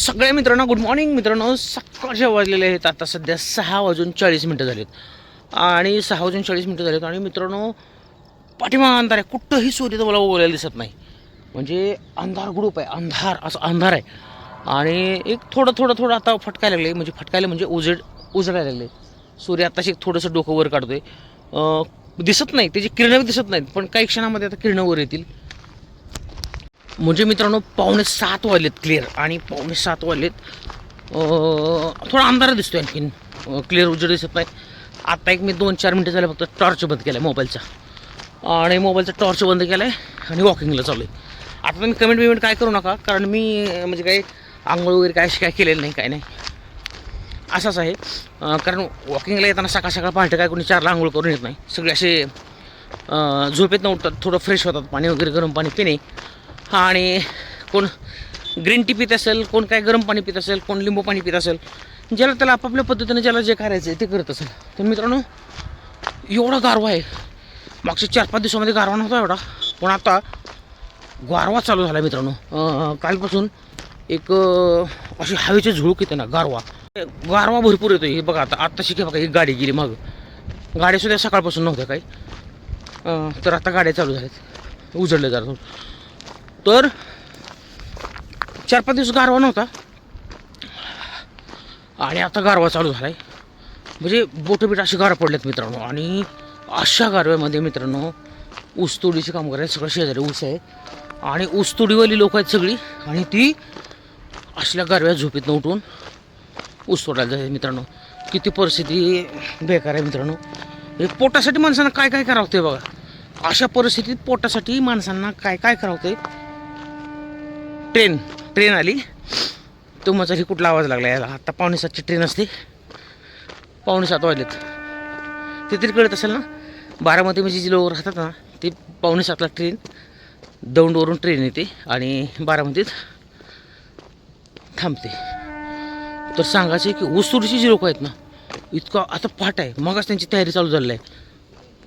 सगळ्या मित्रांनो good morning मित्रांनो. सकाळचे वाजलेले आहेत. आता सध्या सहा वाजून चाळीस मिनटं झालीत. आणि सहा वाजून चाळीस मिनटं झालीत. आणि मित्रांनो पाठीमा अंधार आहे. कुठंही सूर्य तर मला बोलायला दिसत नाही. म्हणजे अंधार ग्रुप आहे. अंधार असं अंधार आहे. आणि एक थोडं थोडं थोडं आता फटकायला लागले. म्हणजे फटकायला म्हणजे उजेड उजडायला लागले. सूर्य आत्ताशी एक थोडंसं डोकं वर काढतोय. दिसत नाही. त्याची किरणं दिसत नाहीत. पण काही क्षणामध्ये आता किरणं वर येतील. म्हणजे मित्रांनो पावणे सात वाजलेत क्लिअर आणि पावणे सात वाजलेत थोडा अंधार दिसतो आणखीन. क्लिअर उजेड दिसत नाही. आत्ता एक मी दोन चार मिनटं झाले फक्त टॉर्च बंद केला आहे मोबाईलचा आणि मोबाईलचा टॉर्च बंद केला आहे आणि वॉकिंगला चालू आहे आता तुम्ही कमेंट बिमेंट काय करू नका कारण मी म्हणजे काही आंघोळ वगैरे काय काय केलेलं नाही काय नाही. असंच आहे. कारण वॉकिंगला येताना सकाळ सकाळ पहाटे काय कोणी चारला आंघोळ करून येत नाही. सगळे असे झोपेत न उठतात थोडं फ्रेश होतात पाणी वगैरे गरम पाणी पिणे. आणि कोण ग्रीन टी पित असेल कोण काय गरम पाणी पित असेल कोण लिंबू पाणी पित असेल ज्याला त्याला आपापल्या पद्धतीने ज्याला जे करायचं आहे ते करत असेल. तर मित्रांनो एवढा गारवा आहे. मागच्या चार पाच दिवसामध्ये गारवा नव्हता एवढा. पण आता गारवा चालू झाला मित्रांनो. कालपासून एक अशी हवेची झुळूक येते ना गारवा. गारवा भरपूर येतो हे बघा आता आत्ता शिके बघा ही गाडी गेली मग. गाड्यासुद्धा सकाळपासून नव्हत्या काही. तर आता गाड्या चालू झाल्यात. उजडले जरा. तर चार पाच दिवस गारवा नव्हता. आणि आता गारवा चालू झाला आहे म्हणजे बोटंबीट अशी गारं पडल्यात मित्रांनो. आणि अशा गारव्यामध्ये मित्रांनो ऊसतोडीचे काम करायला सगळं शेजारी ऊस आहे. आणि ऊसतोडीवाली लोक आहेत सगळी. आणि ती असल्या गारव्या झोपीतनं उठून ऊस तोडायला जाते मित्रांनो. किती परिस्थिती बेकार आहे मित्रांनो. हे पोटासाठी माणसांना काय काय करावं ते बघा. अशा परिस्थितीत पोटासाठी माणसांना काय काय करावं ते ट्रेन ट्रेन आली. तो माझा ही कुठला आवाज लागला याला? आता पावणे सातची ट्रेन असते. पावणे सात वाजलेत. ते तरी कळत असेल ना बारामती म्हणजे जी लोक राहतात ना ते पावणे सातला ट्रेन दौंडवरून ट्रेन येते आणि बारामतीत थांबते. तर सांगायचं आहे की ऊसतोडीची जी लोक आहेत ना इतका आता पाठ आहे. मगच त्यांची तयारी चालू झालेली आहे.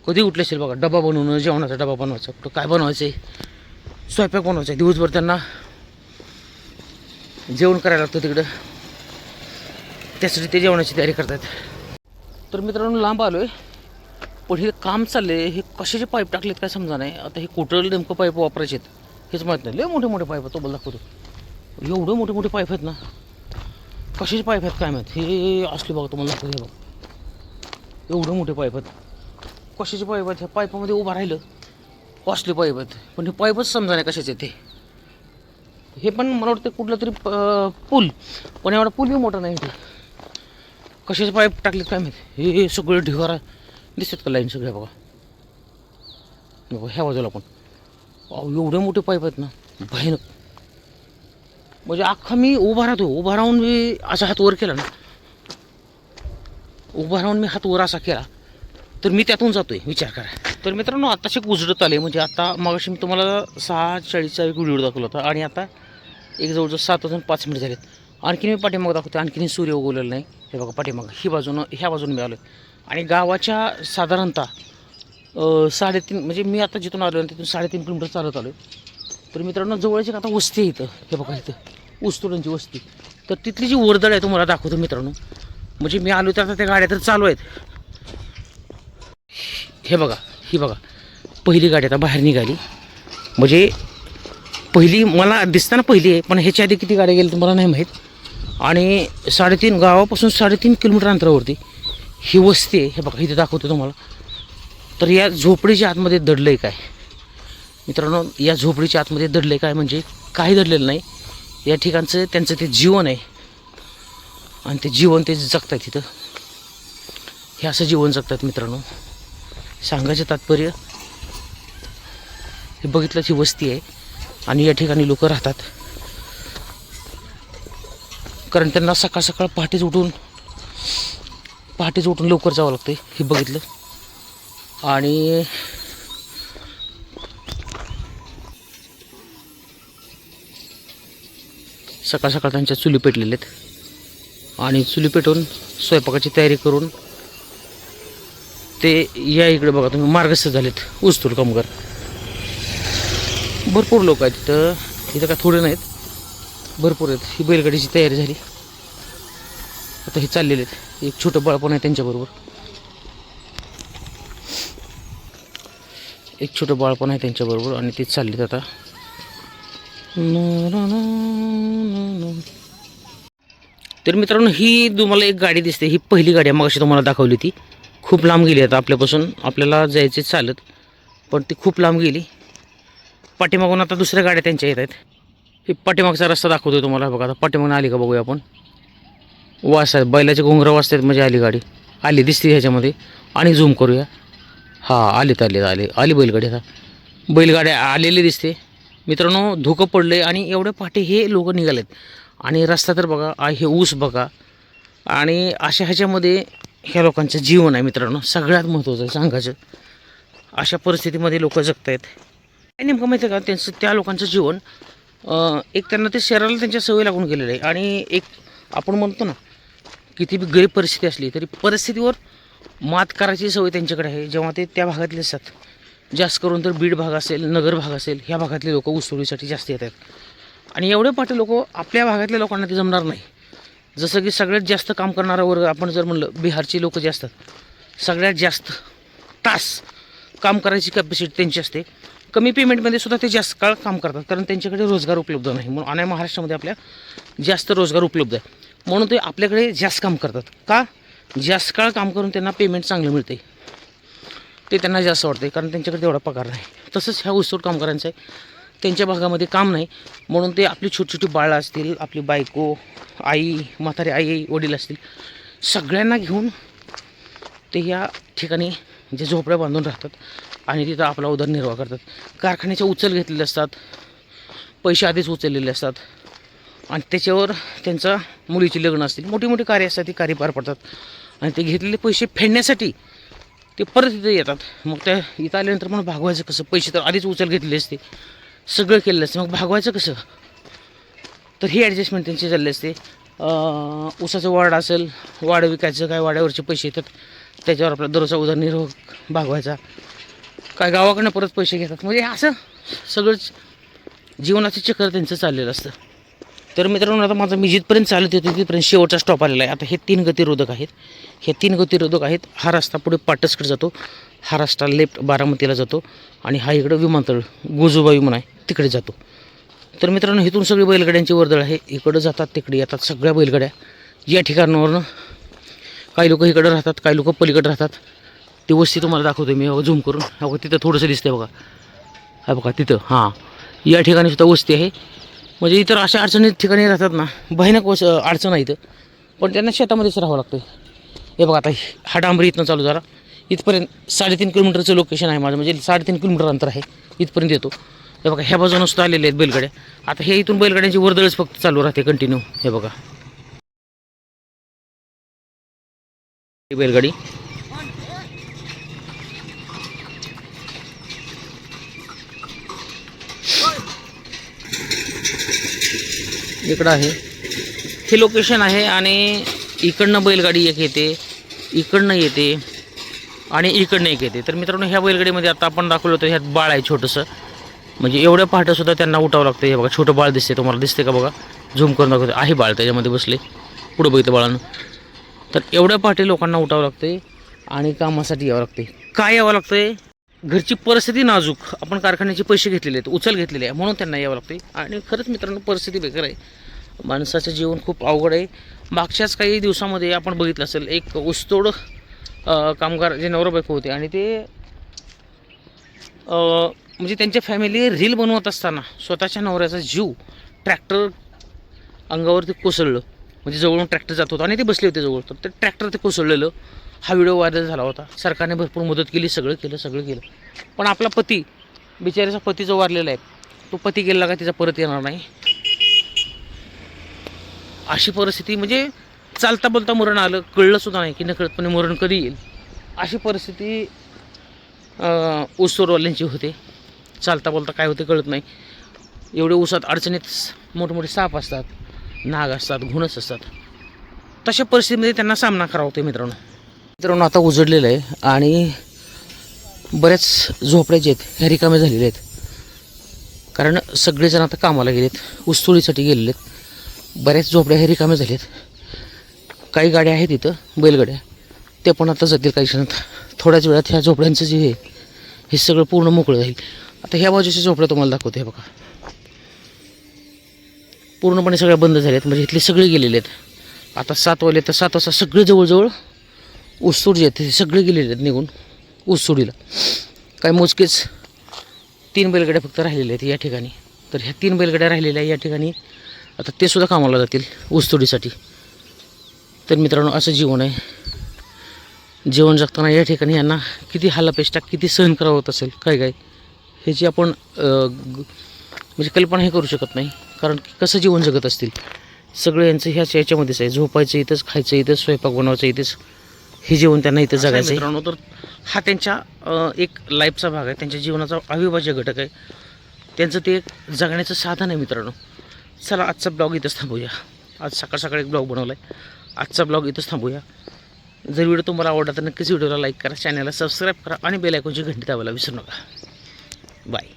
कधी उठले असेल बघा डबा बनवणं जेवणाचा डबा बनवायचा कुठं काय बनवायचं आहे स्वयंपाक बनवायचा आहे. दिवसभर त्यांना जेवण करायला लागतं तिकडं. त्यासाठी ते जेवणाची तयारी करतात. तर मित्रांनो लांब आलो आहे पण हे काम चाललं आहे हे कशाचे पाईप टाकलेत काय समजा नाही. आता हे कुठं नेमकं पाईप वापरायचे आहेत हेच माहीत नाही. लय मोठे मोठे पाईप आहेत तो मला दाखवतो. एवढे मोठे मोठे पाईप आहेत ना. कशाचे पाईप आहेत काय माहीत? हे असले बघा तुम्हाला दाखवतो हे बघ. एवढे मोठे पाईप आहेत. कशाचे पाईप आहेत? ह्या पाईपामध्ये उभं राहिलं असले पाईप आहेत. पण हे पाईपच समजा नाही कशाचे ते. हे पण मला वाटतं कुठलं तरी पूल. पण एवढा पूल बी मोठा नाही ते कशाचे पाईप टाकलेत काय माहिती? हे हे सगळे ढिगारा दिसत का लाईन सगळ्या बघा. बघा ह्या बाजूला पण. एवढे मोठे पाईप आहेत ना भयानक. म्हणजे अख्खा मी उभा राहतो उभा राहून मी असा हात वर केला ना. उभा राहून मी हात वर असा केला तर मी त्यातून जातोय विचार करा. तर मित्रांनो आत्ताशी उजडत आले म्हणजे आता मगाशी मी तुम्हाला सहा चाळीसचा एक व्हिडिओ दाखवला होता आणि आता एक जवळजवळ सात वाजून पाच मिनिट झालेत. आणखीन मी पाठीमाग दाखवतो आणखीन सूर्य उगवलेला नाही. हे बघा पाठीमाग. ही बाजूनं ह्या बाजून मिळालं आणि गावाच्या साधारणतः साडेतीन म्हणजे मी आता जिथून आलो तिथून साडेतीन किलोमीटर चालत आलो तर मित्रांनो जवळची आता वस्ती आहे इथं. हे बघा इथं. ऊसतोडांची वस्ती. तर तिथली जी वर्दळ आहे तुम्हाला दाखवतो मित्रांनो. म्हणजे मी आलो तर आता त्या गाड्या तर चालू आहेत. हे बघा ही बघा. पहिली गाडी आता बाहेर निघाली. म्हणजे पहिली मला दिसताना पहिली आहे पण ह्याच्या आधी किती गाड्या गेल्या मला नाही माहीत. आणि साडेतीन गावापासून साडेतीन किलोमीटर अंतरावरती ही वस्ती आहे हे बघा इथे दाखवतो तुम्हाला. तर या झोपडीच्या आतमध्ये दडलं आहे काय? मित्रांनो या झोपडीच्या आतमध्ये दडलं आहे काय म्हणजे काही दडलेलं नाही. या ठिकाणचं त्यांचं ते जीवन आहे. आणि ते जीवन ते जगतात तिथं. हे असं जीवन जगतात मित्रांनो. सांगायचं तात्पर्य हे बघितलं ही वस्ती आहे. आणि या ठिकाणी लोक राहतात. कारण त्यांना सकाळ सकाळ पहाटेच उठून पहाटेच उठून लवकर जावं लागतं हे बघितलं. आणि सकाळ सकाळ त्यांच्या चुली पेटलेल्या आहेत. आणि चुली पेटवून स्वयंपाकाची तयारी करून ते या इकडे बघा तुम्ही मार्गस्थ झालेत ऊसतोड कामगार. भरपूर लोक आहेत तिथं. तिथं काय थोडे नाहीत. भरपूर आहेत. ही बैलगाडीची तयारी झाली. आता हे चाललेले आहेत. एक छोटं बाळ पण आहे त्यांच्याबरोबर एक छोटं बाळ पण आहे त्यांच्याबरोबर आणि ते चाललेत आता. तर मित्रांनो ही तुम्हाला एक गाडी दिसते. ही पहिली गाडी आहे. मगाशी तुम्हाला दाखवली ती खूप लांब गेली आता आपल्यापासून. आपल्याला जायचे चालत. पण ती खूप लांब गेली. पाठीमागून आता दुसऱ्या गाड्या त्यांच्या येत आहेत. ही पाठीमागचा रस्ता दाखवतोय तुम्हाला. बघा आता पाठीमागून आली का बघूया आपण. वास आहेत बैलाचे घोंगरं वाजतात म्हणजे आली गाडी. आली दिसते ह्याच्यामध्ये. आणि झूम करूया. हां आलीत आले आले आली बैलगाडी आता. बैलगाड्या आलेली दिसते. मित्रांनो धुकं पडले आणि एवढे पाठी हे लोक निघालेत. आणि रस्ता तर बघा हे ऊस बघा. आणि अशा ह्याच्यामध्ये ह्या लोकांचं जीवन आहे मित्रांनो. सगळ्यात महत्त्वाचं आहे सांगायचं. अशा परिस्थितीमध्ये लोक जगत आहेत काय नेमकं माहिती आहे का त्यांचं त्या लोकांचं जीवन एक त्यांना ते शरीराला त्यांच्या सवय लागून गेलेलं आहे. आणि एक आपण म्हणतो ना किती बी गरीब परिस्थिती असली तरी परिस्थितीवर मात करायची सवय त्यांच्याकडे आहे. जेव्हा ते त्या भागातले असतात जास्त करून तर बीड भाग असेल नगर भाग असेल ह्या भागातले लोक ऊसतोडीसाठी जास्त येतात. आणि एवढे पाठी लोक आपल्या भागातल्या लोकांना ते जमणार नाही. जसं की सगळ्यात जास्त काम करणारा वर्ग आपण जर म्हणलं बिहारची लोक जे असतात सगळ्यात जास्त तास काम करायची कॅपॅसिटी त्यांची असते. कमी पेमेंटमध्ये सुद्धा ते जास्त काळ काम करतात कारण त्यांच्याकडे रोजगार उपलब्ध नाही. म्हणून आणि महाराष्ट्रामध्ये आपल्या जास्त रोजगार उपलब्ध आहे. म्हणून ते आपल्याकडे जास्त काम करतात. का? जास्त काळ काम करून त्यांना पेमेंट चांगलं मिळते ते त्यांना जास्त वाटते कारण त्यांच्याकडे तेवढा पगार नाही. तसंच ह्या ऊसतोड कामगारांचं आहे. त्यांच्या भागामध्ये काम नाही. म्हणून ते आपली छोटी छोटी बाळं असतील आपली बायको आई म्हातारी आई वडील असतील सगळ्यांना घेऊन ते या ठिकाणी जे झोपड्या बांधून राहतात आणि तिथं आपला उदरनिर्वाह करतात. कारखान्याच्या उचल घेतलेले असतात. पैसे आधीच उचललेले असतात. आणि त्याच्यावर त्यांचा मुलीची लग्न असतील. मोठी मोठी कार्य असतात ती कार्य पार पडतात. आणि ते घेतलेले पैसे फेडण्यासाठी ते परत इथे येतात. मग त्या इथं आल्यानंतर मग भागवायचं कसं? पैसे तर आधीच उचल घेतलेले असते. सगळं केलेलं असते. मग भागवायचं कसं? तर ही ॲडजस्टमेंट त्यांची चालली असते. ऊसाचं वाड असेल वाढ विकायचं काय वाड्यावरचे पैसे येतात त्याच्यावर आपला दररोजचा उदरनिर्वाह भागवायचा. काय गावाकडनं परत पैसे घेतात. म्हणजे असं सगळंच जीवनाचं चक्र त्यांचं चाललेलं असतं. तर मित्रांनो आता माझा मी जिथपर्यंत चालत होते तिथपर्यंत शेवटचा स्टॉप आलेला आहे. आता हे तीन गतिरोधक आहेत. हे तीन गतिरोधक आहेत. हा रस्ता पुढे पाटसकडे जातो. हा रस्ता लेफ्ट बारामतीला जातो. आणि हा इकडं विमानतळ गोजोबा विमान आहे तिकडे जातो. तर मित्रांनो इथून सगळी बैलगाड्यांची वर्दळ आहे. इकडं जातात तिकडे येतात सगळ्या बैलगाड्या. या ठिकाणावरनं काही लोक इकडं राहतात काही लोक पलीकडे राहतात. ती वस्ती तुम्हाला दाखवतो मी. झूम करून. हा बघा तिथं थोडंसं दिसतंय बघा. हा बघा तिथं. हां. या ठिकाणी सुद्धा वस्ती आहे. म्हणजे इतर अशा अडचणी ठिकाणी राहतात ना भयानक वस अडचण आहे इथं. पण त्यांना शेतामध्येच राहावं लागतं हे बघा आता हा डांबरी इथनं चालू झाला. इथपर्यंत साडेतीन किलोमीटरचं लोकेशन आहे माझं. म्हणजे साडेतीन किलोमीटर अंतर आहे. इथपर्यंत येतो. हे बघा ह्या बाजूनं सुद्धा आलेले आहेत बैलगाड्या. आता हे इथून बैलगाड्यांची वर्दळच फक्त चालू राहते कंटिन्यू हे बघा. बैलगाडी. इकडं आहे. हे लोकेशन आहे आणि इकडनं बैलगाडी एक येते इकडनं येते आणि इकडनं एक येते. तर मित्रांनो ह्या बैलगाडीमध्ये आता आपण दाखवलं होतं ह्यात बाळ आहे छोटंसं. म्हणजे एवढ्या पहाटंसुद्धा त्यांना उठावं लागतं. हे बघा छोटं बाळ दिसते तुम्हाला. दिसते का बघा? झूम करून दाखवते आहे बाळ त्याच्यामध्ये बसले. पुढं बघितलं बाळानं. तर एवढ्या पहाटे लोकांना उठावं लागते आणि कामासाठी यावं लागते काय यावं लागतंय? घरची परिस्थिती नाजूक. आपण कारखान्याचे पैसे घेतलेले आहेत उचल घेतलेले आहे म्हणून त्यांना यावं लागते आणि खरंच मित्रांनो परिस्थिती बेकार आहे. माणसाचं जीवन खूप अवघड आहे. मागच्याच काही दिवसामध्ये आपण बघितलं असेल एक ऊसतोड कामगार जे नवराबायको होते आणि ते म्हणजे त्यांच्या फॅमिली रील बनवत असताना स्वतःच्या नवऱ्याचा जीव ट्रॅक्टर अंगावरती कोसळलं. म्हणजे जवळून ट्रॅक्टर जात होता आणि ते बसले होते जवळ. तर ते ट्रॅक्टर ते कोसळलेलं. हा व्हिडिओ व्हायरल झाला होता. सरकारने भरपूर मदत केली सगळं केलं सगळं केलं. पण आपला पती बिचाऱ्याचा पती जो वारलेला आहे तो पती गेला का तिचा परत येणार नाही. अशी परिस्थिती म्हणजे चालता बोलता मरण आलं कळलंसुद्धा नाही की नकळतपणे मरण कधी येईल. अशी परिस्थिती अं, ऊसतोडवाल्यांची होते. चालता बोलता काय होते कळत नाही. एवढे ऊसात अडचणीत मोठमोठे साप असतात नाग असतात घुणस असतात. तशा परिस्थितीमध्ये त्यांना सामना करावा होतो मित्रांनो. मित्रांनो आता उजडलेलं आहे आणि बऱ्याच झोपड्या जे आहेत ह्या रिकाम्या झालेल्या आहेत. कारण सगळेजण आता कामाला गेलेत ऊसतोडीसाठी गेलेले आहेत बऱ्याच झोपड्या हे रिकाम्या झाल्यात काही गाड्या आहेत इथं बैलगाड्या. ते पण आता जातील काही क्षणात. थोड्याच वेळात ह्या झोपड्यांचं जे आहे हे सगळं पूर्ण मोकळं जाईल. आता ह्या बाजूच्या झोपड्या तुम्हाला दाखवते हे बघा. पूर्णपणे सगळ्या बंद झाल्यात म्हणजे इथले सगळे गेलेले आहेत. आता सात वाजले तर सात वाजता सगळे जवळजवळ ऊसतोड जे आहेत ते सगळे गेलेले आहेत निघून ऊसतोडीला. काय मोजकेच तीन बैलगाड्या फक्त राहिलेल्या आहेत या ठिकाणी. तर ह्या तीन बैलगाड्या राहिलेल्या या ठिकाणी आता ते सुद्धा कामाला जातील ऊसतोडीसाठी तर मित्रांनो असं जीवन आहे. जीवन जगताना या ठिकाणी यांना किती हालापेष्टा किती सहन करावं होत असेल काय काय ह्याची आपण म्हणजे कल्पना हे करू शकत नाही. कारण की कसं जीवन जगत असतील? सगळं यांचं ह्याच याच्यामध्येच आहे. झोपायचं इथंच खायचं इथंच स्वयंपाक बनवायचं इथंच. हे जीवन त्यांना इथं जगायचं आहे मित्रांनो तर हा त्यांच्या एक लाईफचा भाग आहे. त्यांच्या जीवनाचा अविभाज्य घटक आहे. त्यांचं ते एक जगण्याचं साधन आहे मित्रांनो. चला आजचा ब्लॉग इथंच थांबूया. आज सकाळ सकाळी एक ब्लॉग बनवला आहे आजचा ब्लॉग इथंच थांबूया. जर व्हिडिओ तुम्हाला आवडला तर नक्कीच व्हिडिओला लाईक करा चॅनलला सबस्क्राईब करा आणि बेल आयकॉनची घंटी दाबायला विसरू नका. बाय.